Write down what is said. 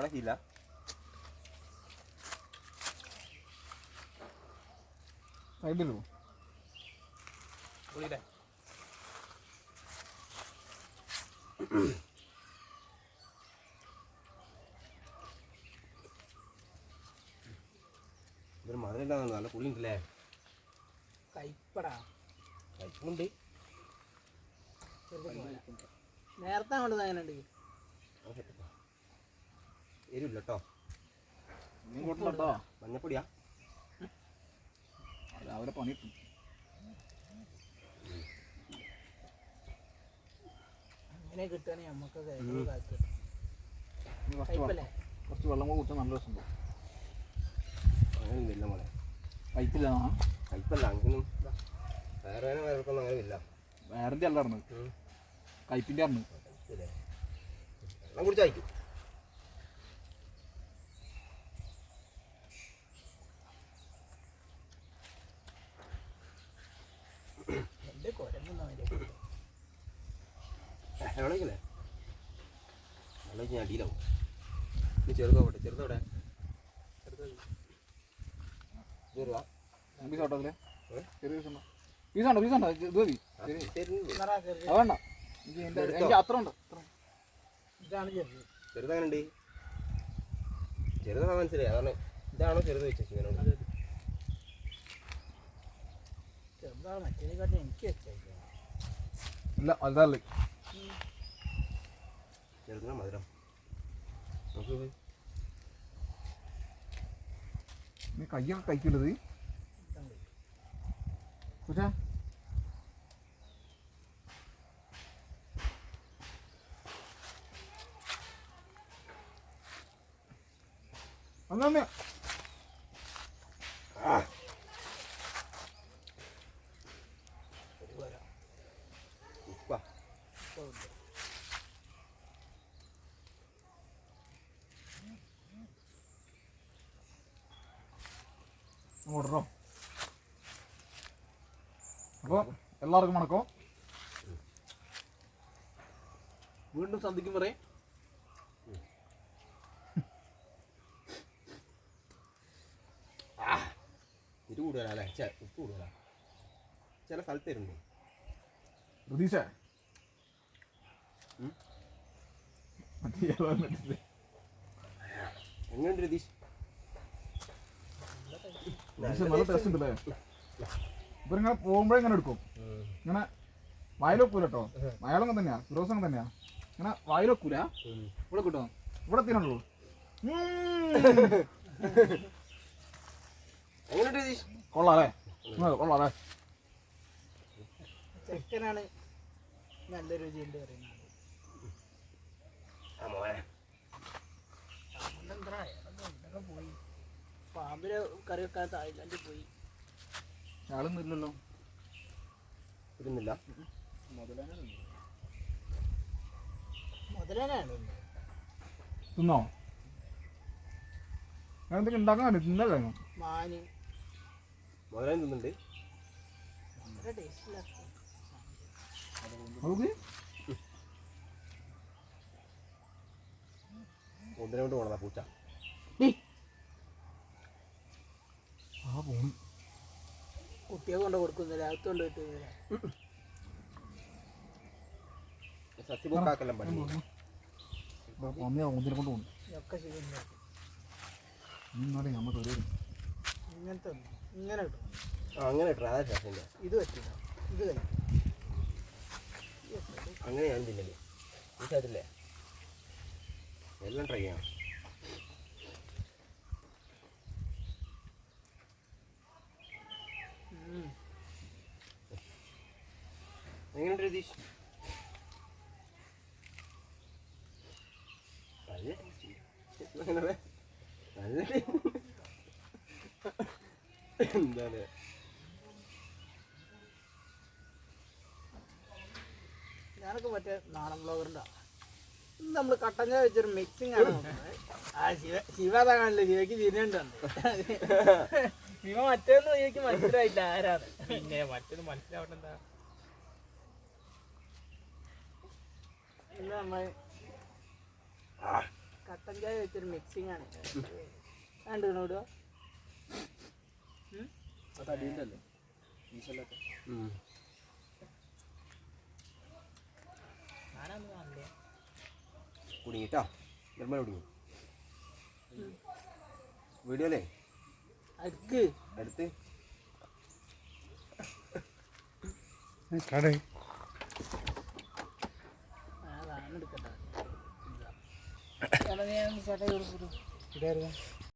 ഉണക്കിയില്ല സൈഡിലോ ഇവർ ഇതൊരു മധുരമില്ലാന്ന് നല്ല പുളി ഉണ്ടല്ലേ? കൈപ്പടാ കഴിക്കുന്നുണ്ട് നേരത്തെ കൊണ്ടത് അങ്ങനെ ഉണ്ട് എരിവില്ല കേട്ടോ മഞ്ഞപ്പൊടിയാ. രാവിലെ പണി അങ്ങനെ കിട്ടുകയാണെങ്കിൽ നമുക്കൊക്കെ നീ കുറച്ച് വെള്ളം കയ്പല്ലേ കുറച്ച് വെള്ളം കൂടി കുടിച്ചാൽ നല്ല രസമുണ്ടോ. അങ്ങനെയൊന്നുമില്ല മോളെ. പൈപ്പില്ല പൈപ്പല്ല അങ്ങനെയും വേറെ വേറെ വേറെക്കൊന്നും അങ്ങനെ ഇല്ല വേറെ അല്ല പറഞ്ഞത് ഉം. കയ്പിന്റെ പറഞ്ഞു കഴിപ്പില്ലേ വെള്ളം കുടിച്ച് ഞാൻ അടിയിലാവും ഇനി ചെറുതോട്ടെ ചെറുതോടെ ചെറുതാ പീസ്? ചെറിയ പീസ് ഉണ്ടോ? പീസ് ഉണ്ടോ പീസ് ഉണ്ടോ? ഇത് മതി ശരി ചെറുത് എനിക്ക് എന്റെ എടുത്തോ. എനിക്ക് അത്ര ഉണ്ട് ഇതാണ് ചെറുത്. ചെറുതങ്ങനെ ഉണ്ട് ചെറുതാ മനസ്സിലായി. അതാണ് ഇതാണോ ചെറുത് വെച്ചത് ഇല്ല അതല്ലേ ചെറുതിനാ മധുരം നോക്ക് പോയി നീ കയ്യൊക്കെ കഴിക്കില്ലത് പക്ഷേ അങ്ങനെ ഓർഡറോ അപ്പോൾ എല്ലാവർക്കും വണക്കം. വീണ്ടും സന്ധിക്കും പറയും. ഇത് കൂടുതലാ അല്ലേ? ചെ ഉപ്പ് കൂടുതലാ. ചില സ്ഥലത്ത് തരുന്നുണ്ട്. പ്രതീക്ഷ? എങ്ങനെയുണ്ട് രതീഷ്? പ്രതീക്ഷ നല്ല ടേസ്റ്റ് ഉണ്ടല്ലേ? ഇപ്പൊ ഇങ്ങനെ പോകുമ്പോഴേ ഇങ്ങനെ എടുക്കും. ഇങ്ങനെ വയലൊക്കൂല കേട്ടോ മലയാളം തന്നെയാ. ഫിറോസ് തന്നെയാ. ഇങ്ങനെ വയലൊക്കൂല ഇവിടെ കിട്ടോ? ഇവിടെ തിന്നുള്ളൂ കൊള്ളാല്ലേ കൊള്ളാല്ലേ ചെക്കനാണ് നല്ല രുചിയുണ്ട് പറയുന്നത്. പോയി. പാമ്പിന് കറി വെക്കാൻ തായ്ലാൻഡിൽ പോയി. ആളൊന്നും ഇല്ലല്ലോ ഇരുന്നില്ല മുതലേനാണ് തിന്നോ? ഞാൻ എന്തെങ്കിലും ഉണ്ടാക്കാൻ തിന്നല്ലേ മാന്. മുതലായും തിന്നുണ്ട് വളരെ ടേസ്റ്റില്ല ഒന്നിനെ കൊണ്ട് പോണതാ പൂച്ച. ആ പോണു കുട്ടിയെ കൊണ്ട് കൊടുക്കുന്നില്ല അകത്ത് കൊണ്ട് കിട്ടുന്നില്ല സസ്യബുക്കാക്കെല്ലാം പണി. പന്നിയാ ഒന്നിനെ കൊണ്ട് പോണു ഒക്കെ ശരിയാ ഇന്നാലേ നമുക്ക് ഒരു ഇങ്ങനത്തെ ഒന്നും. ഇങ്ങനെ കിട്ടും ആ അങ്ങനെ ഇട്ടാ അതാ ശാസിന്റെ ഇത് പറ്റില്ല. ഇത് കഴിക്കും അങ്ങനെ ഞാൻ തിന്നല്ലേ ഈ സാധനത്തില്ലേ? എല്ലാം ട്രൈ ചെയ്യണം. എങ്ങനെയുണ്ട് രതീഷ് നല്ല നല്ല. എന്താണ്? ഞാനൊക്കെ മറ്റേ നാടൻ ബ്ലോഗറിന്റെ നമ്മൾ കട്ടഞ്ഞ വെച്ചൊരു മിക്സിങ് ആണ് ആ ശിവ ശിവ അതാ കാണില്ല? ശിവയ്ക്ക് തിരിയുണ്ട് ശിവ മറ്റേന്ന് ശിവയ്ക്ക് മനസ്സിലായില്ല ആരാണ് പിന്നെ മറ്റൊന്ന് മനസ്സിലാവട്ടെ ഇന്ന് നമ്മൾ കട്ടൻ ചായ വെച്ചൊരു മിക്സിംഗ് ആണ്. കണ്ടു ഇടുക അത് അടിയിലല്ലേ? ഈശലൊക്കെ ഞാനൊന്നും കാണില്ല കുടുങ്ങിട്ടാ? നിർമ്മല കുടുങ്ങി. വീഡിയോ അല്ലേ അടുക്ക്. അടുത്ത്. ആ சட்டை கொடுத்துட்டு